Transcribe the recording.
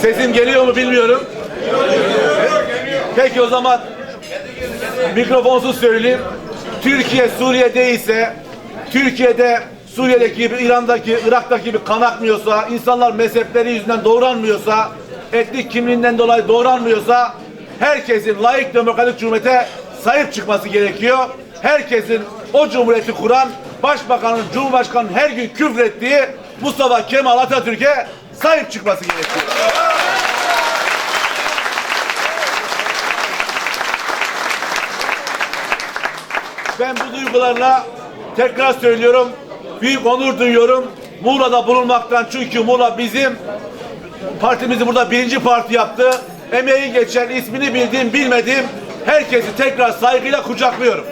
Sesim geliyor mu bilmiyorum. Peki o zaman mikrofonsuz söyleyeyim. Türkiye Suriye değilse, Türkiye'de Suriye'deki gibi, İran'daki, Irak'taki gibi kan akmıyorsa, insanlar mezhepleri yüzünden doğranmıyorsa, etnik kimliğinden dolayı doğranmıyorsa, herkesin layık demokratik cumhuriyete sahip çıkması gerekiyor. Herkesin o cumhuriyeti kuran başbakanın, cumhurbaşkanının her gün küfrettiği Mustafa Kemal Atatürk'e sahip çıkması gerekiyor. Ben bu duygularla tekrar söylüyorum. Büyük onur duyuyorum. Muğla'da bulunmaktan çünkü Muğla bizim partimizi burada birinci parti yaptı. Emeği geçen, ismini bildiğim, bilmediğim herkesi tekrar saygıyla kucaklıyorum.